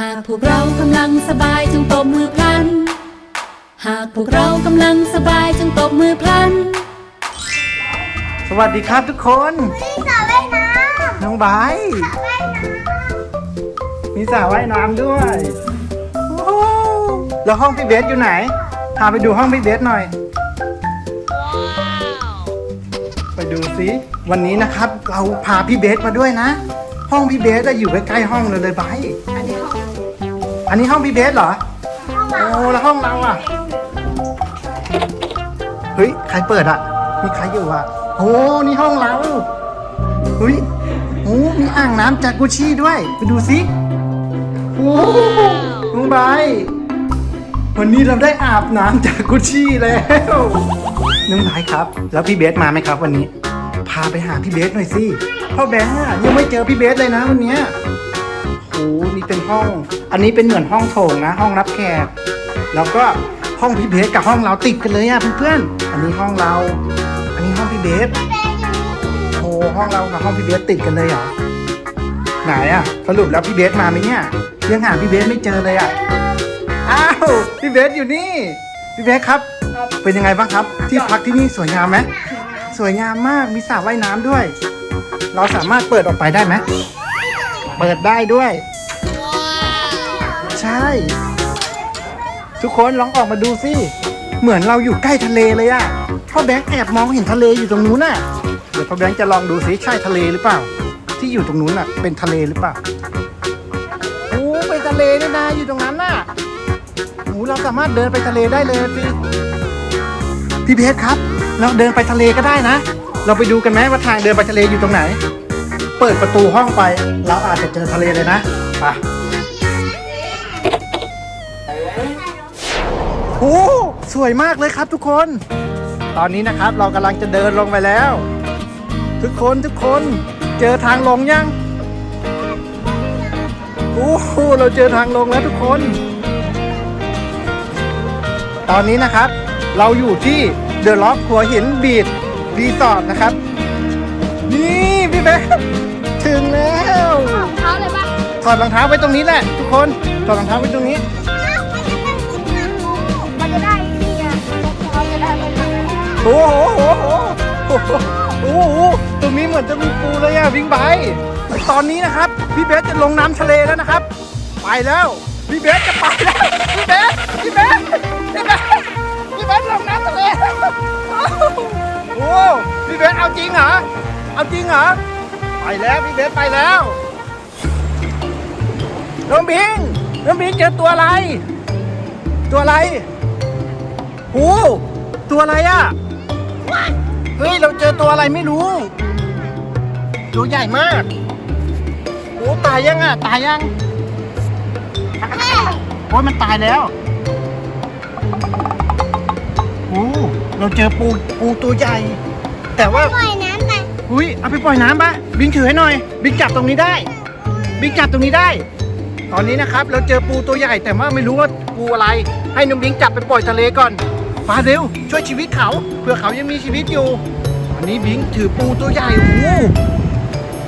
หากพวกเรากำลังสบายจงตบมือพลัน หากพวกเรากำลังสบายจงตบมือพลัน สวัสดีครับทุกคน มีสระว่ายน้น้องไบร์ทำว่ายน้มีสระว่ายน้ำด้วยโอ้โหแล้วห้องพี่เบสอยู่ไหน พาไปดูห้องพี่เบสหน่อย ไปดูสิวันนี้นะครับ เราพาพี่เบสมาด้วยนะ ห้องพี่เบสอะอยู่ใกล้ๆห้องเลยเลยไบร์ทำอันนี้ห้ องอันนี้ห้องพี่เบสเหรอห้องเราโอ้แล้วห้องเราอะเฮ้ยใครเปิดอะมีใครอยู่อะโอ้นี่ห้องเราเฮ้ยโอ้มีอ่างน้ำจากกุชี่ด้วย ไปดูสิโอ้น้องไบร์ทวันนี้เราได้อาบน้ำจากกุชี่แล้วน้องไบร์ทครับ แล้วพี่เบสมาไหมครับวันนี้ พาไปหาพี่เบสหน่อยสิพ่อแบงค์อะยังไม่เจอพี่เบสเลยนะวันเนี้ย โอ้นี่เป็นห้อง อันนี้เป็นเหมือนห้องโถงนะ ห้องรับแขก แล้วก็ห้องพี่เบสกับห้องเราติดกันเลยอะเพื่อนๆ อันนี้ห้องเรา อันนี้ห้องพี่เบสโอ้ห้องเรากับห้องพี่เบสติดกันเลยเหรอ ไหนอะสรุปแล้วพี่เบสมาไหมเนี่ยยังหาพี่เบสไม่เจอเลยอะอ้าว พี่เบสอยู่นี่ พี่เบสครับ เป็นยังไงบ้างครับ ที่พักที่นี่สวยงามไหมสวยงามมาก มีสระว่ายน้ำด้วย เราสามารถเปิดออกไปได้ไหม เปิดได้ด้วย ใช่ ทุกคนลองออกมาดูสิ เหมือนเราอยู่ใกล้ทะเลเลยอะพ่อแบงค์แอบมองเห็นทะเลอยู่ตรงนู้นน่ะ เดี๋ยวพ่อแบงค์จะลองดูสิใช่ทะเลหรือเปล่า ที่อยู่ตรงนู้นน่ะ เป็นทะเลหรือเปล่าโอ้เป็นทะเลด้วยนะอยู่ตรงนั้นน่ะโอ้เราสามารถเดินไปทะเลได้เลยสิพี่เพชรครับ เราเดินไปทะเลก็ได้นะ เราไปดูกันไหมว่าทางเดินไปทะเลอยู่ตรงไหน เปิดประตูห้องไป เราอาจจะเจอทะเลเลยนะไปโอ้สวยมากเลยครับทุกคน ตอนนี้นะครับเรากำลังจะเดินลงไปแล้ว ทุกคนทุกคนเจอทางลงยังโอ้เราเจอทางลงแล้วทุกคน ตอนนี้นะครับ เราอยู่ที่เดอะล็อกหัวหินบีดรีสอร์ทนะครับ นี่ พี่เบสถึงแล้วของเขาเลยปะถอดรองเท้าไว้ตรงนี้แหละ ทุกคนถอดรองเท้าไว้ตรงนี้ มันจะได้ดีอะเขาจะได้ไปทำอะไรโอ้โหโอ้โหโอ้โหโอ้โหตรงนี้เหมือนจะมีปูเลยอะวิ่งไปตอนนี้นะครับ พี่เบสจะลงน้ำทะเลแล้วนะครับ ไปแล้ว พี่เบสจะไปแล้ว พี่เบส แล้วพี่เบสไปแล้วน้องบิงน้องบิงเจอตัวอะไร ตัวอะไรโอ้ตัวอะไรอะ เฮ้ย เราเจอตัวอะไรไม่รู้ ตัวใหญ่มากโอ้ตายยังอะ ตายยัง โอ้ยมันตายแล้วโอ้เราเจอปู ปูตัวใหญ่ แต่ว่าปล่อยน้ำไป อุ้ยเอาไปปล่อยน้ำปะ บิงถือให้หน่อย บิงจับตรงนี้ได้ บิงจับตรงนี้ได้ ตอนนี้นะครับเราเจอปูตัวใหญ่แต่ว่าไม่รู้ว่าปูอะไร ให้น้องบิงจับไปปล่อยทะเลก่อนมาเร็วช่วยชีวิตเขาเพื่อเขายังมีชีวิตอยู่อันนี้บิงถือปูตัวใหญ่โอ้โห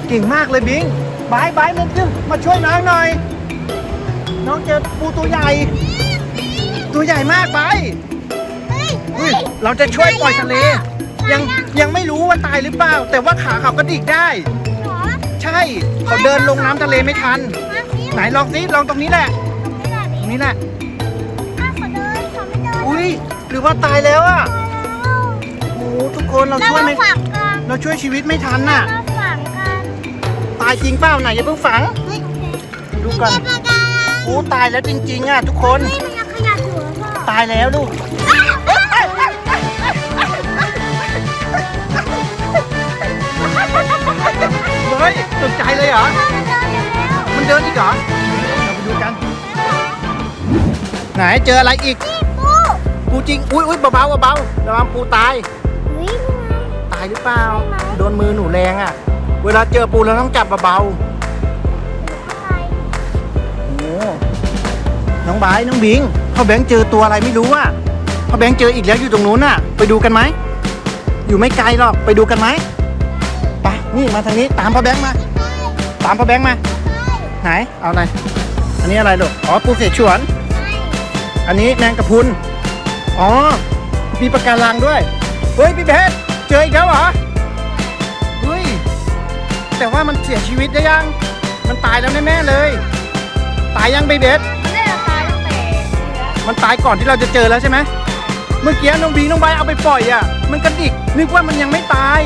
เก่งมากเลยบิงบายบายมันมาช่วยน้องหน่อย น้องเจอปูตัวใหญ่ ตัวใหญ่มากไปเฮ้ยอุ้ยเราจะช่วยปล่อยทะเล ยังยังไม่รู้ว่าตายหรือเปล่า แต่ว่าขาเขากระดิกได้ หรอใช่เขาเดินลงน้ำทะเลไม่ทันไหนลองสิลองตรงนี้แหละตรงนี้แหละอ้าวขอเดินขอไม่เดินอุ้ยหรือว่าตายแล้วอะโอ้โหทุกคนเราเราช่วยมาไม่ฝังกันเราช่วยชีวิตไม่ทันเราน่ะมาฝังกันตายจริงเปล่าไหนอย่าเพิ่งฝัง เฮ้ยดูก่อนเก็บอาการโอ้ตายแล้วจริงๆอะทุกคน เฮ้ยมันยังขยับอยู่หรือเปล่าตายแล้วลูกเเลยเหรอ มันเดินอีกเหรอเราไปดูกัน ไหนเจออะไรอีก ปูจริง อุ้ยอุ้ยเบาๆเบาๆระวังปูตายเฮ้ยตายหรือเปล่า โดนมือหนูแรงอะ เวลาเจอปูเราต้องจับเบาๆโอ้น้องบายน้องบิงพ่อแบงค์เจอตัวอะไรไม่รู้อะพ่อแบงค์เจออีกแล้วอยู่ตรงนู้นน่ะ ไปดูกันไหม อยู่ไม่ไกลหรอก ไปดูกันไหมไปนี่มาทางนี้ตามพ่อแบงค์มา ตามพ่อแบงค์มา ไหน เอาอะไร อันนี้อะไรลูก อ๋อ ปูเสฉวน อันนี้แมงกะพรุน อ๋อ มีปะการังด้วย เฮ้ย พี่เพชรเจออีกแล้วเหรอ เฮ้ย แต่ว่ามันเสียชีวิตได้ยัง มันตายแล้วแน่ๆเลย ตายยังเบเบสมันได้ราคาตั้งแต่มันตายก่อนที่เราจะเจอแล้วใช่ไหม เมื่อกี้น้องบีน้องใบเอาไปปล่อยอะ มันกระดิก นึกว่ามันยังไม่ตาย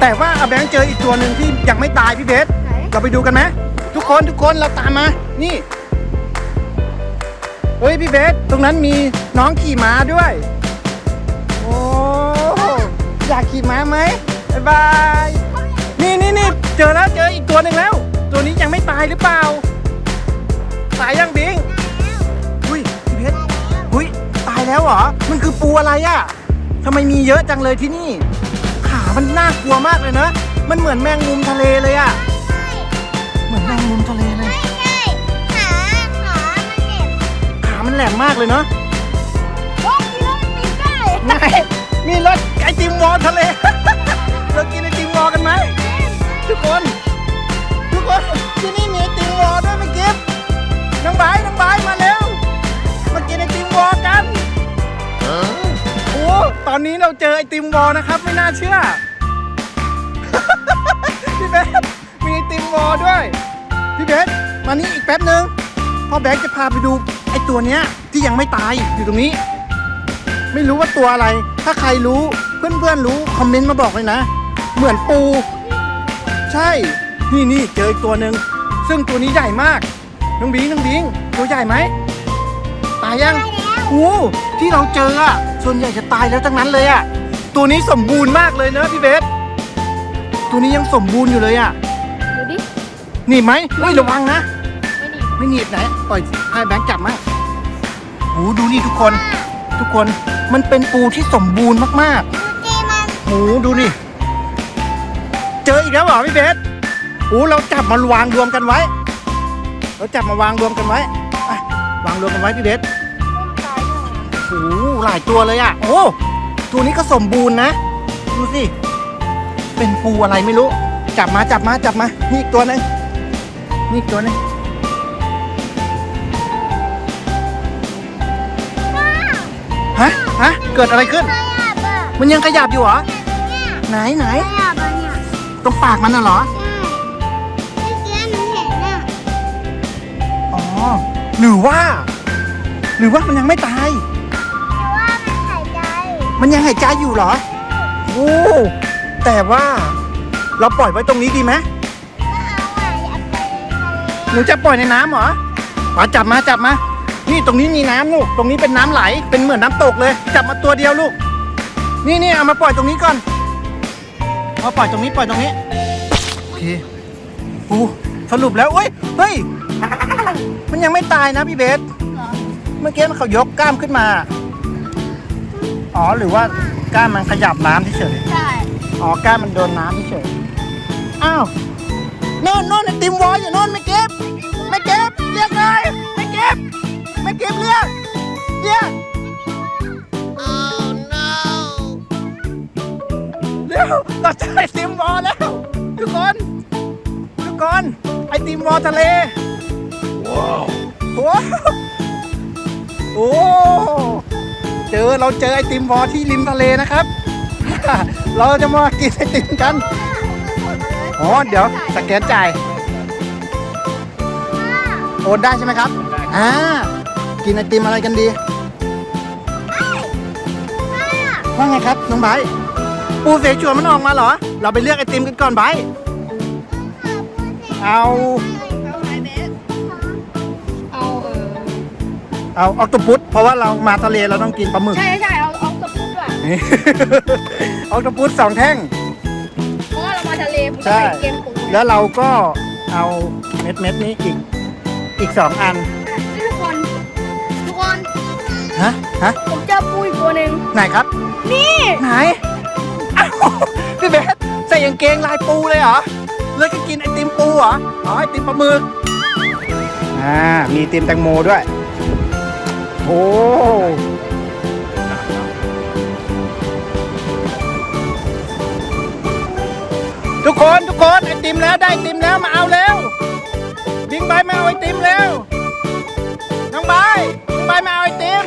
แต่ว่าอาแบงค์เจออีกตัวหนึ่งที่ยังไม่ตายพี่เบส ไหน เราไปดูกันไหมทุกคนทุกคนเราตามมา นี่ เฮ้ยพี่เบส ตรงนั้นมีน้องขี่ม้าด้วย โอ้ อยากขี่ม้าไหมบ๊ายบาย นี่นี่นี่เจอแล้วเจออีกตัวหนึ่งแล้ว ตัวนี้ยังไม่ตายหรือเปล่า ตายยังบิง อุ้ยพี่เพชรอุ้ยตายแล้วเหรอ มันคือปูอะไรอะทำไมมีเยอะจังเลยที่นี่ขา มันน่ากลัวมากเลยนะ มันเหมือนแมงมุมทะเลเลยอะเหมือนแมงมุมทะเลเลยไม่ใช่ขาขามันเจ็บขามันแหลมมากเลยเนาะโอ้กินแล้วมันติดได้นายมีรถไอติมวอลทะเล เรากินไอติมวอลกันไหมทุกคน ทุกคนที่นี่มีไอติมวอลด้วยเมื่อกี้น้องบายน้องบายมาเร็ว มากินไอติมวอลกันโอ้ตอนนี้เราเจอไอติมวอลนะครับ ไม่น่าเชื่อ พี่เบสมีไอติมวอลด้วย พี่เบสมานี่อีกแป๊บนึงพ่อแบงค์จะพาไปดูไอตัวเนี้ยที่ยังไม่ตายอยู่ตรงนี้ ไม่รู้ว่าตัวอะไร ถ้าใครรู้เพื่อนๆรู้คอมเมนต์มาบอกเลยนะ เหมือนปู ใช่ นี่นี่เจออีกตัวหนึ่งซึ่งตัวนี้ใหญ่มากน้องบิงน้องบิงตัวใหญ่ไหมตายยังโอ้ที่เราเจออะส่วนใหญ่จะตายแล้วทั้งนั้นเลยอะตัวนี้สมบูรณ์มากเลยเนอะพี่เบส ตัวนี้ยังสมบูรณ์อยู่เลยอะดูดิ หนีบไหมเฮ้ยระวังนะ ไม่ดีไม่หนีบไหนปล่อยให้แบงค์จับมาโอ้ดูนี่ทุกคน ทุกคนมันเป็นปูที่สมบูรณ์มากดูจีมันๆโอ้ดูนี่เจออีกแล้วเหรอพี่เบสโอ้เราจับมาวางรวมกันไว้ เราจับมาวางรวมกันไว้อะวางรวมกันไว้พี่เบสต้มตายด้วยโอ้หลายตัวเลยอะ โอ้ ตัวนี้ก็สมบูรณ์นะ ดูสิ เป็นปูอะไรไม่รู้ จับมาจับมาจับมานี่อีกตัวหนึงนี่อีกตัวหนึงฮะฮะเกิดอะไรขึ้นขยับอะมันยังขยับอยู่เหรอเนี่ยไหนไหนขยับอะเนี่ยตรงปากมันน่ะเหรอใช่เมื่อกี้หนูเห็นน่ะอ๋อหรือว่า หรือว่ามันยังไม่ตายแต่ว่ามันหายใจมันยังหายใจอยู่เหรอ โอ้ แต่ว่าเราปล่อยไว้ตรงนี้ดีไหมก็เอาอะอย่าไปหนูจะปล่อยในน้ำเหรอมาจับมาจับมา นี่ตรงนี้มีน้ำลูก ตรงนี้เป็นน้ำไหล เป็นเหมือนน้ำตกเลย จับมาตัวเดียวลูก นี่นี่เอามาปล่อยตรงนี้ก่อนเอาปล่อยตรงนี้ปล่อยตรงนี้ โอเคปูสรุปแล้วเอ้ย เฮ้ย มันยังไม่ตายนะพี่เบส เมื่อกี้มันเขายกกล้ามขึ้นมา อ๋อหรือว่ากล้ามมันขยับน้ำเฉยใช่ๆ อ๋อกล้ามมันโดนน้ำเฉยๆอ้าวโน่นโน่นไอติมวอลอยู่โน่นไม่เก็บ ไม่เก็บเรียกเลยไม่เก็บ ไม่เก็บเรียกเรียก เร็วเราเจอไอติมวอลแล้ว ทุกคน ทุกคน ไอติมวอลทะเล ว้าวโอ้โอ้เจอเราเจอไอติมวอลที่ริมทะเลนะครับ เราจะมากินไอติมกันอ๋อเดี๋ยวสแกนจ่ายโอนได้ใช่ไหมครับอ่ากินไอติมอะไรกันดีว่าไงครับน้องไบร์ทปูเสฉวนมันออกมาเหรอ เราไปเลือกไอติมกันก่อนไบร์ทเอาเอาเออเอาออกตปุสเพราะว่าเรามาทะเลเราต้องกินปลาหมึก ใช่ใช่เอาเอากระปุกด้วย ออกตปุสสองแท่ง เพราะว่าเรามาทะเลผมจะใช่ไปเกมปูแล้วเราก็เอาเม็ดเม็ดๆนี้อีกอีกสองอันทุกคนทุกคนฮะฮะผมเจอปูอีกตัวหนึ่งไหนครับ นี่ไหนอ้าวพี่เบสใส่กางเกงลายปูเลยเหรอเลยก็กินไอติมปูเหรอ อ๋อไอติมปลาหมึก อ่า มีไอติมแตงโมด้วย โอ้ ทุกคนทุกคนไอติมแล้วได้ไอติมแล้วมาเอาแล้วบิงบายมาเอาไอติมเร็วน้องบายน้องบายมาเอาไอติม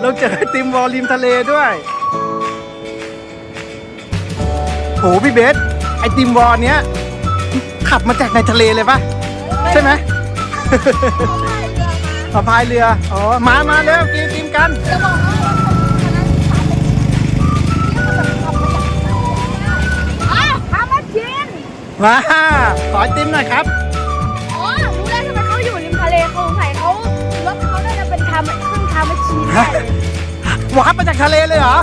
เราเจอไอติมวอลริมทะเลด้วยโหพี่เบสไอติมวอลเนี้ยขับมาจากในทะเลเลยปะใช่ไหมขอพายเรืออ๋อมามาเร็วกินไอติมกันจะบอกว่า มาขอไอติมหน่อยครับ อ๋อรู้แล้วทำไมเขาอยู่ริมทะเลเขาสงสัยเขารถเขาน่าจะเป็นทำเครื่องทำมาชีนแน่เลยวาร์ปมาจากทะเลเลยเหรอ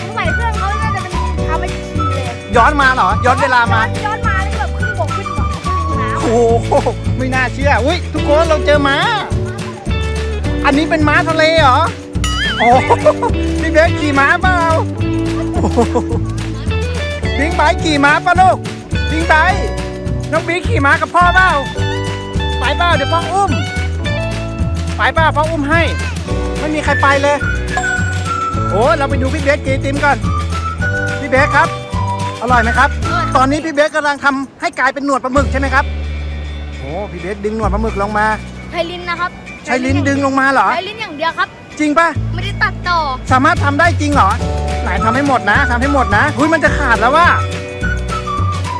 สงสัยเครื่องเขาน่าจะเป็นทำมาชีนเลยย้อนมาเหรอ ย้อนเวลามา ย้อนมาแล้วแบบขึ้นบกขึ้นบกขึ้นน้ำโอ้โหไม่น่าเชื่อ อุ้ยทุกคนเราเจอม้า อันนี้เป็นม้าทะเลเหรอ โอ้โหพี่เบสขี่ม้าเปล่าโอ้โหบิงไบค์ขี่ม้าป่ะลูก บิงไบค์น้องบิ๊กขี่ม้ากับพ่อเปล่าไปเปล่าเดี๋ยวพ่ออุ้ม ไปเปล่าพ่ออุ้มให้ ไม่มีใครไปเลย โอ้เราไปดูพี่เบสกินไอติมก่อน พี่เบสครับ อร่อยไหมครับ ตอนนี้พี่เบสกำลังทำให้กลายเป็นหนวดปลาหมึกใช่ไหมครับ โอ้พี่เบสดึงหนวดปลาหมึกลงมา ใช้ลิ้นนะครับใช้ลิ้นดึงลงมาเหรอ ใช้ลิ้นอย่างเดียวครับ จริงปะไม่ได้ตัดต่อ สามารถทำได้จริงเหรอ ไหนทำให้หมดนะทำให้หมดนะอุ้ยมันจะขาดแล้วว่า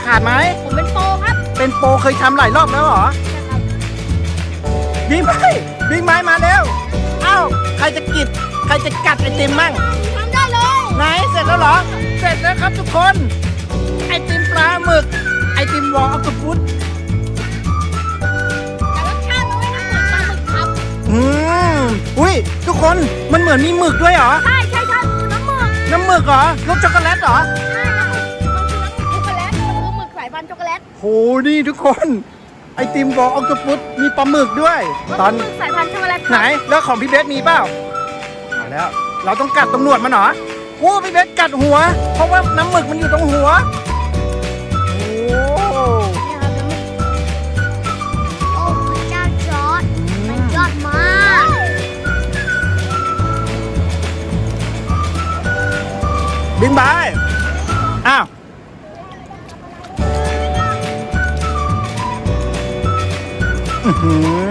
ขาดไหม ผมเป็นโปรครับ เป็นโปรเคยทำหลายรอบแล้วเหรอบิงไม้บิงไม้มาเร็วเอ้าใครจะกิดใครจะกัดไอติมมั่งทำได้เลยไหนเสร็จแล้วเหรอ เสร็จแล้วครับทุกคน ไอติมปลาหมึก ไอติมวอลออคโตพุสแต่รสชาติมันไม่เหมือนปลาหมึกครับอืมอุ้ยทุกคนมันเหมือนมีหมึกด้วยเหรอ ใช่ใช่ใช่คือน้ำหมึกน้ำหมึกเหรอรสช็อกโกแลตเหรอ นี่ทุกคน ไอติมวอลออคโตพุสมีปลาหมึกด้วย ตอนมันคือหมึกสายพันธุ์ช็อกโกแลตครับไหนแล้วของพี่เบสมีเปล่าเอาแล้ว เราต้องกัดตรงหนวดมันเหรอโอ้พี่เบสกัดหัว เพราะว่าน้ำหมึกมันอยู่ตรงหัวโอ้เนี่ยครับน้ำหมึกโอ้พระเจ้าจอร์ดมันยอดมากบิงบายอ้าว หือ